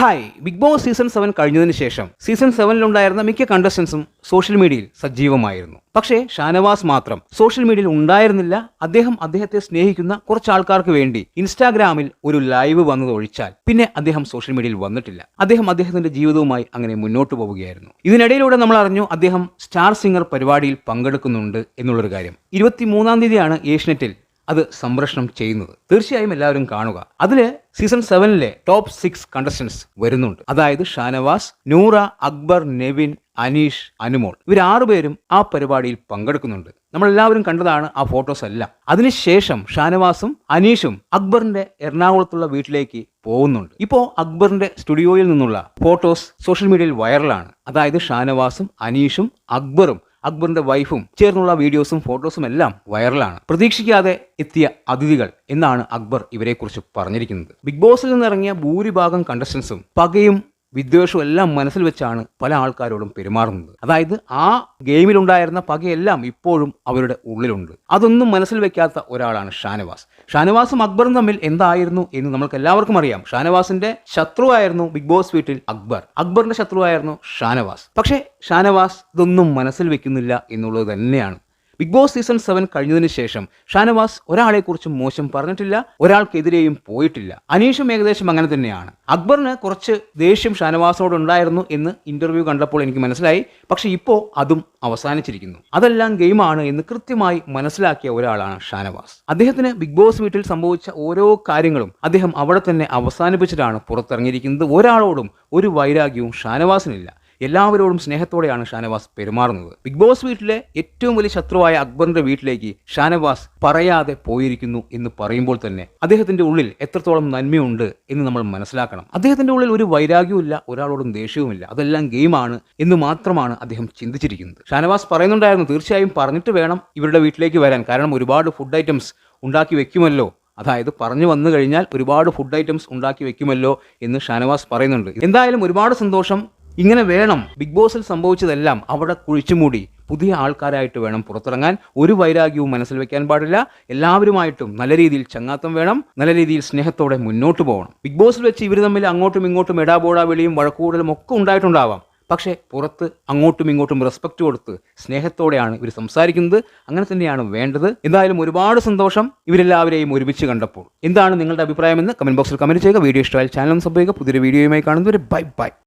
Hi big boss season seven കഴിഞ്ഞതിന് ശേഷം season സെവനിലുണ്ടായിരുന്ന മിക്ക കണ്ടസ്റ്റൻസും സോഷ്യൽ മീഡിയയിൽ സജീവമായിരുന്നു. പക്ഷേ ഷാനവാസ് മാത്രം സോഷ്യൽ മീഡിയയിൽ ഉണ്ടായിരുന്നില്ല. അദ്ദേഹം അദ്ദേഹത്തെ സ്നേഹിക്കുന്ന കുറച്ച് ആൾക്കാർക്ക് വേണ്ടി ഇൻസ്റ്റാഗ്രാമിൽ ഒരു ലൈവ് വന്നത് ഒഴിച്ചാൽ പിന്നെ അദ്ദേഹം സോഷ്യൽ മീഡിയയിൽ വന്നിട്ടില്ല. അദ്ദേഹം അദ്ദേഹത്തിന്റെ ജീവിതവുമായി അങ്ങനെ മുന്നോട്ട് പോവുകയായിരുന്നു. ഇതിനിടയിലൂടെ നമ്മൾ അറിഞ്ഞു അദ്ദേഹം സ്റ്റാർ സിംഗർ പരിപാടിയിൽ പങ്കെടുക്കുന്നുണ്ട് എന്നുള്ളൊരു കാര്യം. ഇരുപത്തിമൂന്നാം തീയതിയാണ് ഏഷ്യനെറ്റിൽ അത് സംപ്രേഷണം ചെയ്യുന്നത്. തീർച്ചയായും എല്ലാവരും കാണുക. അതിൽ സീസൺ സെവനിലെ ടോപ്പ് സിക്സ് കണ്ടസ്റ്റൻസ് വരുന്നുണ്ട്. അതായത് ഷാനവാസ് നൂറ അക്ബർ നെവിൻ അനീഷ് അനുമോൾ. ഇവർ ആറുപേരും ആ പരിപാടിയിൽ പങ്കെടുക്കുന്നുണ്ട്. നമ്മളെല്ലാവരും കണ്ടതാണ് ആ ഫോട്ടോസ് എല്ലാം. അതിനുശേഷം ഷാനവാസും അനീഷും അക്ബറിന്റെ എറണാകുളത്തുള്ള വീട്ടിലേക്ക് പോകുന്നുണ്ട്. ഇപ്പോ അക്ബറിന്റെ സ്റ്റുഡിയോയിൽ നിന്നുള്ള ഫോട്ടോസ് സോഷ്യൽ മീഡിയയിൽ വൈറലാണ്. അതായത് ഷാനവാസും അനീഷും അക്ബറും അക്ബറിന്റെ വൈഫും ചേർന്നുള്ള വീഡിയോസും ഫോട്ടോസും എല്ലാം വൈറലാണ്. പ്രതീക്ഷിക്കാതെ എത്തിയ അതിഥികൾ എന്നാണ് അക്ബർ ഇവരെക്കുറിച്ച് പറഞ്ഞിരിക്കുന്നത്. ബിഗ് ബോസിൽ നിന്നിറങ്ങിയ ഭൂരിഭാഗം കണ്ടസ്റ്റൻസും പകയും വിദ്വേഷവും എല്ലാം മനസ്സിൽ വെച്ചാണ് പല ആൾക്കാരോടും പെരുമാറുന്നത്. അതായത് ആ ഗെയിമിലുണ്ടായിരുന്ന പകയെല്ലാം ഇപ്പോഴും അവരുടെ ഉള്ളിലുണ്ട്. അതൊന്നും മനസ്സിൽ വെക്കാത്ത ഒരാളാണ് ഷാനവാസ്. ഷാനവാസും അക്ബറും തമ്മിൽ എന്തായിരുന്നു എന്ന് നമ്മൾക്ക് എല്ലാവർക്കും അറിയാം. ഷാനവാസിന്റെ ശത്രുവായിരുന്നു ബിഗ് ബോസ് വീട്ടിൽ അക്ബർ. അക്ബറിന്റെ ശത്രുവായിരുന്നു ഷാനവാസ്. പക്ഷേ ഷാനവാസ് ഇതൊന്നും മനസ്സിൽ വെക്കുന്നില്ല എന്നുള്ളത് തന്നെയാണ്. ബിഗ് ബോസ് സീസൺ സെവൻ കഴിഞ്ഞതിന് ശേഷം ഷാനവാസ് ഒരാളെക്കുറിച്ചും മോശം പറഞ്ഞിട്ടില്ല ഒരാൾക്കെതിരെയും പോയിട്ടില്ല. അനീഷും ഏകദേശം അങ്ങനെ തന്നെയാണ്. അക്ബറിന് കുറച്ച് ദേഷ്യം ഷാനവാസിനോട് ഉണ്ടായിരുന്നു എന്ന് ഇന്റർവ്യൂ കണ്ടപ്പോൾ എനിക്ക് മനസ്സിലായി. പക്ഷെ ഇപ്പോൾ അതും അവസാനിച്ചിരിക്കുന്നു. അതെല്ലാം ഗെയിമാണ് എന്ന് കൃത്യമായി മനസ്സിലാക്കിയ ഒരാളാണ് ഷാനവാസ്. അദ്ദേഹത്തിന് ബിഗ് ബോസ് വീട്ടിൽ സംഭവിച്ച ഓരോ കാര്യങ്ങളും അദ്ദേഹം അവിടെ തന്നെ അവസാനിപ്പിച്ചിട്ടാണ് പുറത്തിറങ്ങിയിരിക്കുന്നത്. ഒരാളോടും ഒരു വൈരാഗ്യവും ഷാനവാസിനില്ല. എല്ലാവരോടും സ്നേഹത്തോടെയാണ് ഷാനവാസ് പെരുമാറുന്നത്. ബിഗ് ബോസ് വീട്ടിലെ ഏറ്റവും വലിയ ശത്രുവായ അക്ബറിന്റെ വീട്ടിലേക്ക് ഷാനവാസ് പറയാതെ പോയിരിക്കുന്നു എന്ന് പറയുമ്പോൾ തന്നെ അദ്ദേഹത്തിന്റെ ഉള്ളിൽ എത്രത്തോളം നന്മയുണ്ട് എന്ന് നമ്മൾ മനസ്സിലാക്കണം. അദ്ദേഹത്തിന്റെ ഉള്ളിൽ ഒരു വൈരാഗ്യവുമില്ല ഒരാളോടും ദേഷ്യവുമില്ല. അതെല്ലാം ഗെയിമാണ് എന്ന് മാത്രമാണ് അദ്ദേഹം ചിന്തിച്ചിരിക്കുന്നത്. ഷാനവാസ് പറയുന്നുണ്ടായിരുന്നു തീർച്ചയായും പറഞ്ഞിട്ട് വേണം ഇവരുടെ വീട്ടിലേക്ക് വരാൻ. കാരണം ഒരുപാട് ഫുഡ് ഐറ്റംസ് ഉണ്ടാക്കി വെക്കുമല്ലോ. അതായത് പറഞ്ഞു വന്നു കഴിഞ്ഞാൽ ഒരുപാട് ഫുഡ് ഐറ്റംസ് ഉണ്ടാക്കി വെക്കുമല്ലോ എന്ന് ഷാനവാസ് പറയുന്നുണ്ട്. എന്തായാലും ഒരുപാട് സന്തോഷം ഇങ്ങനെ വേണം. ബിഗ് ബോസിൽ സംഭവിച്ചതെല്ലാം അവിടെ കുഴിച്ചുമൂടി. പുതിയ ആൾക്കാരായിട്ട് വേണം പുറത്തിറങ്ങാൻ. ഒരു വൈരാഗ്യവും മനസ്സിൽ വെക്കാൻ പാടില്ല. എല്ലാവരുമായിട്ടും നല്ല രീതിയിൽ ചങ്ങാത്തം വേണം. നല്ല രീതിയിൽ സ്നേഹത്തോടെ മുന്നോട്ട് പോകണം. ബിഗ് ബോസിൽ വെച്ച് ഇവർ തമ്മിൽ അങ്ങോട്ടും ഇങ്ങോട്ടും എടാബോടാ വിളിയും വഴക്കൂടലും ഒക്കെ ഉണ്ടായിട്ടുണ്ടാവാം. പക്ഷേ പുറത്ത് അങ്ങോട്ടും ഇങ്ങോട്ടും റെസ്പെക്റ്റ് കൊടുത്ത് സ്നേഹത്തോടെയാണ് ഇവർ സംസാരിക്കുന്നത്. അങ്ങനെ തന്നെയാണ് വേണ്ടത്. എന്തായാലും ഒരുപാട് സന്തോഷം ഇവരെല്ലാവരെയും ഒരുമിച്ച് കണ്ടപ്പോൾ. എന്താണ് നിങ്ങളുടെ അഭിപ്രായമെന്ന് കമന്റ് ബോക്സിൽ കമന്റ് ചെയ്യുക. വീഡിയോ ഇഷ്ടമായ ചാനൽ സംഭവിക്കുക പുതിയൊരു വീഡിയോയുമായി കാണുന്നവരെ ബൈ ബൈ